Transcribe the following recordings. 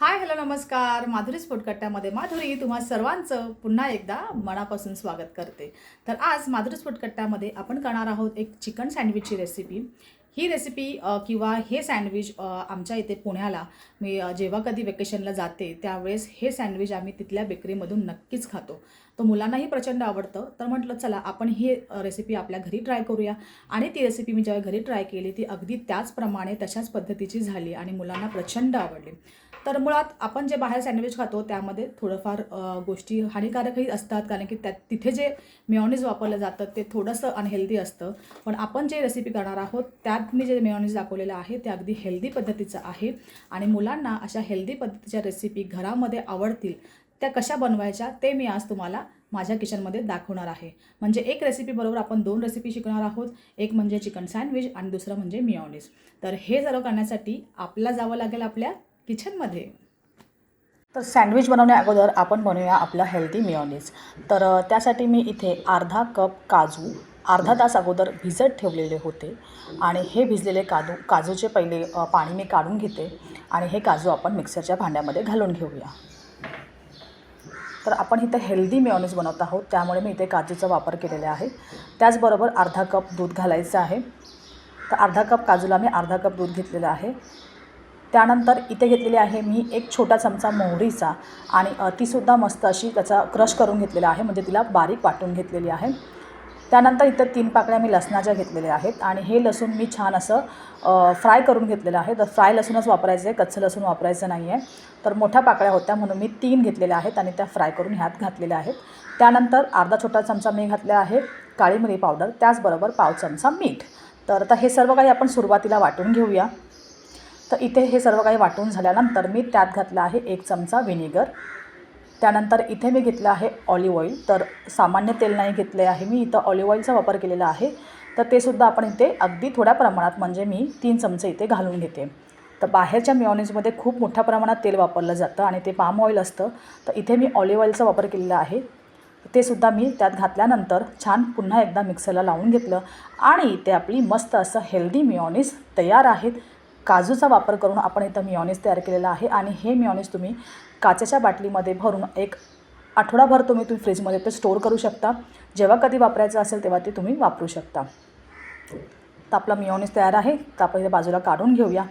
Hi hello नमस्कार. माधुरी स्फोटकट्ट्यामध्ये माधुरी तुम्हा सर्वांचं पुन्हा एकदा मनापासून स्वागत करते. तर आज माधुरी स्फोटकट्ट्यामध्ये आपण करणार आहोत एक चिकन सँडविचची रेसिपी ही रेसिपी किंवा हे सँडविच आमच्या इथे पुण्याला मी जेव्हा कधी वेकेशनला जाते त्यावेळेस हे सँडविच आम्ही तिथल्या बेकरीमधून नक्कीच खातो. तर मुलांनाही प्रचंड आवडतं. तर म्हटलं चला आपण ही रेसिपी आपल्या घरी ट्राय करूया. आणि ती रेसिपी मी जेव्हा घरी ट्राय केली ती अगदी त्याचप्रमाणे तशाच पद्धतीची झाली आणि मुलांना प्रचंड आवडली. तर मुळात आपण जे बाहेर सँडविच खातो त्यामध्ये थोडंफार गोष्टी हानिकारकही असतात. कारण की त्या तिथे जे मेयोनीज वापरलं जातं ते थोडंसं अनहेल्दी असतं. पण आपण जे रेसिपी करणार आहोत त्यात मी जे मेयोनीज दाखवलेलं आहे ते अगदी हेल्दी पद्धतीचं आहे. आणि मुलांना अशा हेल्दी पद्धतीच्या रेसिपी घरामध्ये आवडतील त्या कशा बनवायच्या ते मी आज तुम्हाला माझ्या किचनमध्ये दाखवणार आहे. म्हणजे एक रेसिपीबरोबर आपण दोन रेसिपी शिकणार आहोत. एक म्हणजे चिकन सँडविच आणि दुसरं म्हणजे मिओनीज तर हे सर्व करण्यासाठी आपल्याला जावं लागेल आपल्या किचनमध्ये तर सँडविच बनवण्या अगोदर आपण बनवूया आपलं हेल्दी मिओनीज तर त्यासाठी मी इथे अर्धा कप काजू अर्धा तास अगोदर भिजत ठेवलेले होते. आणि हे भिजलेले काजू काजूचे पहिले पाणी मी काढून घेते. आणि हे काजू आपण मिक्सरच्या भांड्यामध्ये घालून घेऊया. तर आपण इथं हेल्दी मेयोनीज बनवत आहोत. त्यामुळे मी इथे काजूचा वापर केलेला आहे. त्याचबरोबर अर्धा कप दूध घालायचं आहे. तर अर्धा कप काजूला मी अर्धा कप दूध घेतलेलं आहे. त्यानंतर इथे घेतलेली आहे मी एक छोटा चमचा मोहरीचा. आणि तीसुद्धा मस्त अशी त्याचा क्रश करून घेतलेला आहे. म्हणजे तिला बारीक वाटून घेतलेली आहे. त्यानंतर इथं तीन पाकळ्या मी लसणाच्या घेतलेल्या आहेत आणि हे लसूण मी छान असं फ्राय करून घेतलेलं आहे. तर फ्राय लसूणच वापरायचं आहे कच्चं लसूण वापरायचं नाही आहे तर मोठ्या पाकळ्या होत्या म्हणून मी तीन घेतलेल्या आहेत आणि त्या फ्राय करून ह्यात घातलेल्या आहेत. त्यानंतर अर्धा छोटा चमचा मी घातला आहे काळी मिरी पावडर त्याचबरोबर पाव चमचा मीठ. तर आता हे सर्व काही आपण सुरुवातीला वाटून घेऊया. तर इथे हे सर्व काही वाटून झाल्यानंतर मी त्यात घातलं आहे एक चमचा व्हिनेगर. त्यानंतर इथे मी घेतलं आहे ऑलिव्ह ऑइल. तर सामान्य तेल नाही घेतले आहे मी. इथं ऑलिव्ह ऑइलचा वापर केलेला आहे. तर ते सुद्धा आपण इथे अगदी थोड्या प्रमाणात म्हणजे मी तीन चमचे इथे घालून घेते. तर बाहेरच्या मिओनीजमध्ये खूप मोठ्या प्रमाणात तेल वापरलं जातं आणि ते पाम ऑइल असतं. तर इथे मी ऑलिव्ह ऑइलचा वापर केलेला आहे. ते सुद्धा मी त्यात घातल्यानंतर छान पुन्हा एकदा मिक्सरला लावून घेतलं आणि इथे आपली मस्त असं हेल्दी मिओनीज तयार आहेत. काजूचा वापर करून आपण इथं मिओनीज तयार केलेला आहे आणि हे मिओनीज तुम्ही काचेच्या बाटलीमध्ये भरून एक आठवडाभर तुम्ही तुम्ही फ्रीजमध्ये ते स्टोअर करू शकता. जेव्हा कधी वापरायचं असेल तेव्हा ते तुम्ही वापरू शकता. तर आपला मिओनीज तयार आहे. तर आपण इथे बाजूला काढून घेऊया.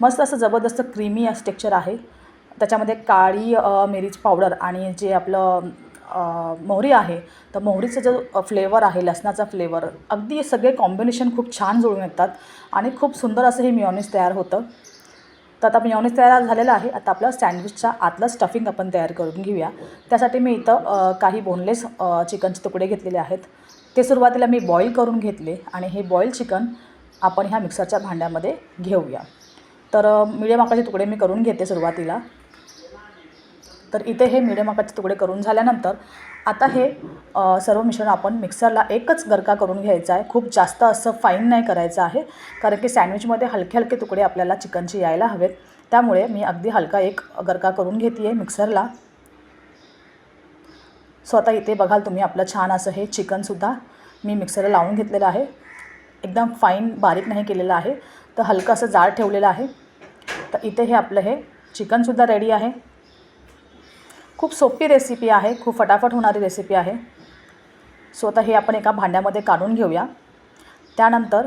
मस्त असं जबरदस्त क्रीमी असं टेक्स्चर आहे. त्याच्यामध्ये काळी मिरीच पावडर आणि जे आपलं मोहरी आहे तर मोहरीचा जो फ्लेवर आहे लसणाचा फ्लेवर अगदी सगळे कॉम्बिनेशन खूप छान जुळून येतात. आणि खूप सुंदर असं हे मिओनीज तयार होतं. तर आता मिओनीज तयार झालेलं आहे. आता आपलं सँडविचच्या आतलं स्टफिंग आपण तयार करून घेऊया. त्यासाठी मी इथं काही बोनलेस चिकनचे तुकडे घेतलेले आहेत. ते सुरुवातीला मी बॉईल करून घेतले आणि हे बॉईल चिकन आपण ह्या मिक्सरच्या भांड्यामध्ये घेऊया. तर मिडियम आकाराचे तुकडे मी करून घेते सुरुवातीला. तर इथे हे मिडियम आकाराचे तुकडे करून झाल्यानंतर आता हे सर्व मिश्रण आपण मिक्सरला एकच गरका करून घ्यायचा आहे. खूप जास्त असं फाईन नाही करायचं आहे. कारण की सँडविचमध्ये हलके हलके तुकडे आपल्याला चिकनचे यायला हवेत. त्यामुळे मी अगदी हलका एक गरका करून घेते आहे मिक्सरला. सो आता इथे बघाल तुम्ही आपलं छान असं हे चिकनसुद्धा मी मिक्सरला लावून घेतलेलं आहे. एकदम फाईन बारीक नाही केलेलं आहे. तर हलकं असं जाड ठेवलेलं आहे. तर इथे हे आपलं हे चिकनसुद्धा रेडी आहे. खूप सोपी रेसिपी आहे खूप फटाफट होणारी रेसिपी आहे. सो आता हे आपण एका भांड्यामध्ये काढून घेऊया. त्यानंतर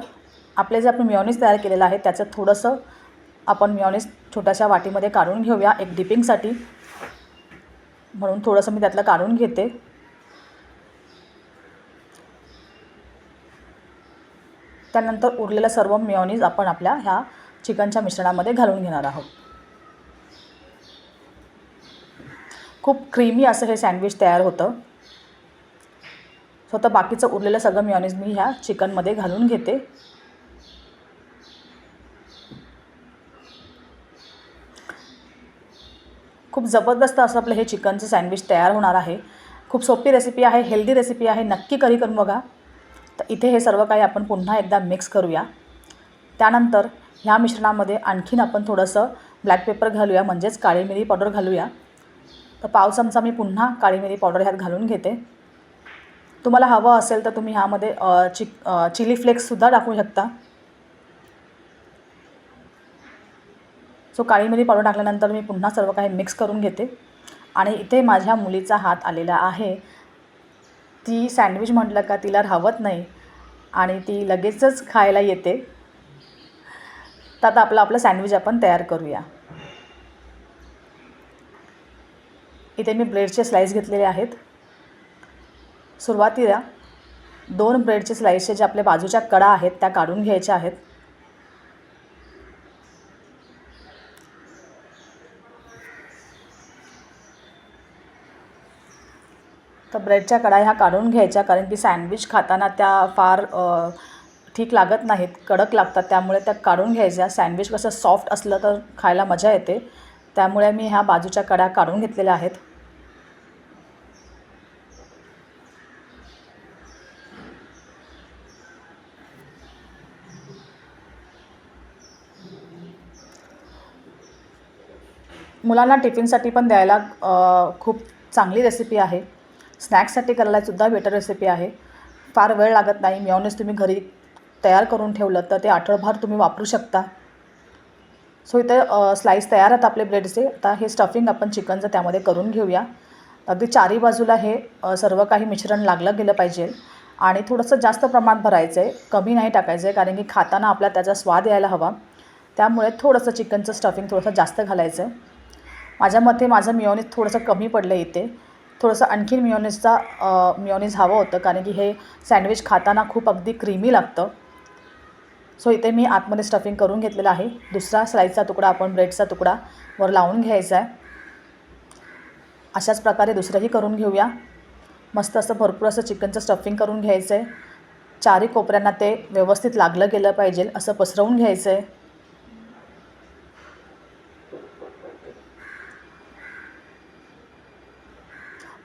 आपले जे आपण मिओनीज तयार केलेलं आहे त्याचं थोडंसं आपण मिओनीज छोट्याशा वाटीमध्ये काढून घेऊया एक डिपिंगसाठी म्हणून थोडंसं मी त्यातलं काढून घेते. त्यानंतर उरलेलं सर्व मिओनीज आपण आपल्या ह्या चिकनच्या मिश्रणामध्ये घालून घेणार आहोत. खूप क्रीमी असं हे सँडविच तयार होतं. स्वतः बाकीचं उरलेलं सगळं मिओनीज मी ह्या चिकनमध्ये घालून घेते. खूप जबरदस्त असं आपलं हे चिकनचं सँडविच तयार होणार आहे. खूप सोपी रेसिपी आहे हेल्दी रेसिपी आहे नक्की करी करून बघा. तर इथे हे सर्व काही आपण पुन्हा एकदा मिक्स करूया. त्यानंतर ह्या मिश्रणामध्ये आणखीन आपण थोडंसं ब्लॅक पेपर घालूया म्हणजेच काळी मिरी पावडर घालूया. तर पाव चमचा मी पुन्हा काळी मिरी पावडर ह्यात घालून घेते. तुम्हाला हवं असेल तर तुम्ही ह्यामध्ये चि चिली फ्लेक्ससुद्धा टाकू शकता. सो काळी मिरी पावडर टाकल्यानंतर मी पुन्हा सर्व काही मिक्स करून घेते. आणि इथे माझ्या मुलीचा हात आलेला आहे. ती सँडविच म्हटलं का तिला राहवत नाही आणि ती लगेचच खायला येते. तर आता आपलं आपलं सँडविच आपण तयार करूया. इथे मी ब्रेडचे स्लाईस घेतलेले आहेत. सुरुवातीला दोन ब्रेडचे स्लाईसचे जे आपल्या बाजूच्या कडा आहेत त्या काढून घ्यायच्या आहेत. तर ब्रेडच्या कडा ह्या काढून घ्यायच्या कारण की सँडविच खाताना त्या फार ठीक लागत नाहीत कडक लागतात त्यामुळे त्या काढून घ्यायच्या. सँडविच कसं सॉफ्ट असलं तर खायला मजा येते. त्यामुळे मी ह्या बाजूच्या कडा काढून घेतलेल्या आहेत. मुलांना टिफिनसाठी पण द्यायला खूप चांगली रेसिपी आहे. स्नॅक्ससाठी करायलासुद्धा बेटर रेसिपी आहे. फार वेळ लागत नाही. मिओनिस तुम्ही घरी तयार करून ठेवलं तर ते आठवडभर तुम्ही वापरू शकता. सो इथे स्लाईस तयार आहेत आपले ब्रेडचे आता हे स्टफिंग आपण चिकनचं त्यामध्ये करून घेऊया. अगदी चारी बाजूला हे सर्व काही मिश्रण लागलं गेलं पाहिजे. आणि थोडंसं जास्त प्रमाणात भरायचं आहे कमी नाही टाकायचं आहे कारण की खाताना आपला त्याचा स्वाद यायला हवा. त्यामुळे थोडंसं चिकनचं स्टफिंग थोडंसं जास्त घालायचं आहे माझ्या मते माझं मिओनीज थोडंसं कमी पडलं इथे. थोडंसं आणखीन मिओनीजचा मिओनीज हवं होतं कारण की हे सँडविच खाताना खूप अगदी क्रीमी लागतं. सो इथे मी आतमध्ये स्टफिंग करून घेतलेलं आहे. दुसरा स्लाईसचा तुकडा आपण ब्रेडचा तुकडा वर लावून घ्यायचा आहे. अशाच प्रकारे दुसरंही करून घेऊया. मस्त असं भरपूर असं चिकनचं स्टफिंग करून घ्यायचं आहे. चारही कोपऱ्यांना ते व्यवस्थित लागलं गेलं पाहिजे असं पसरवून घ्यायचं आहे.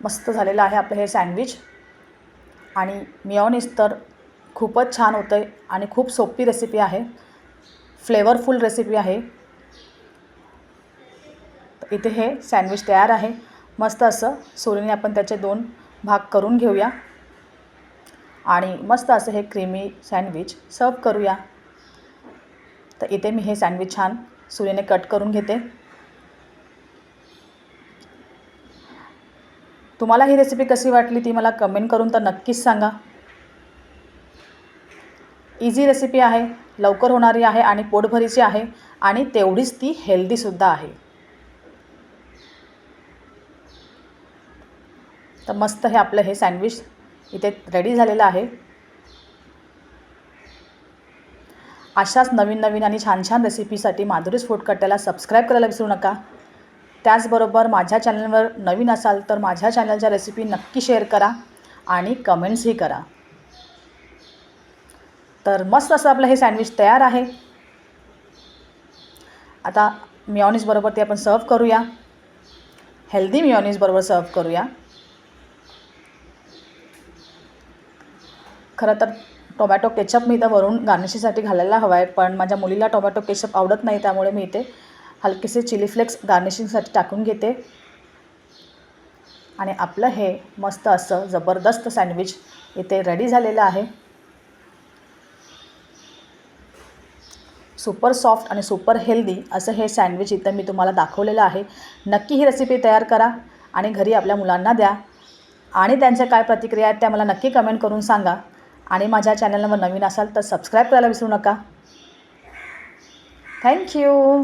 मस्त झालेलं आहे आपलं हे सँडविच आणि मिओनिस तर खूपच छान होतं आहे आणि खूप सोपी रेसिपी आहे. फ्लेवरफुल रेसिपी आहे. तर इथे हे सँडविच तयार आहे. मस्त असं सुरीने आपण त्याचे दोन भाग करून घेऊया. आणि मस्त असं हे क्रीमी सँडविच सर्व करूया. तर इथे मी हे सँडविच छान सुरीने कट करून घेते. तुम्हाला ही रेसिपी कशी वाटली ती मला कमेंट करून तर नक्कीच सांगा. इझी रेसिपी आहे लवकर होणारी आहे आणि पोटभरीची आहे आणि तेवढीच ती हेल्दीसुद्धा आहे. तर मस्त हे आपलं हे सँडविच इथे रेडी झालेलं आहे. अशाच नवीन नवीन आणि छान छान रेसिपीसाठी माधुरीज फूड कट्ट्याला सबस्क्राईब करायला विसरू नका. त्याचबरोबर माझ्या चॅनलवर नवीन असाल तर माझ्या चॅनलच्या रेसिपी नक्की शेअर करा आणि कमेंट्सही करा. तर मस्त असं आपलं हे सँडविच तयार आहे. आता मिओनिसबरोबर ते आपण सर्व करूया. हेल्दी मिओनिसबरोबर सर्व करूया. खरं तर टोमॅटो केचप मी इथं वरून गार्निशिंगसाठी घालायला हवा आहे पण माझ्या मुलीला टोमॅटो केचप आवडत नाही त्यामुळे मी इथे हलकेसे चिली फ्लेक्स गार्निशिंगसाठी टाकून घेते. आणि आपलं हे मस्त असं जबरदस्त सँडविच इथे रेडी झालेलं आहे. सुपर सॉफ्ट आणि सुपर हेल्दी असं हे सँडविच इथं मी तुम्हाला दाखवलेलं आहे. नक्की ही रेसिपी तयार करा आणि घरी आपल्या मुलांना द्या. आणि त्यांच्या काय प्रतिक्रिया आहेत त्या मला नक्की कमेंट करून सांगा. आणि माझ्या चॅनलवर नवीन असाल तर सबस्क्राईब करायला विसरू नका. थँक्यू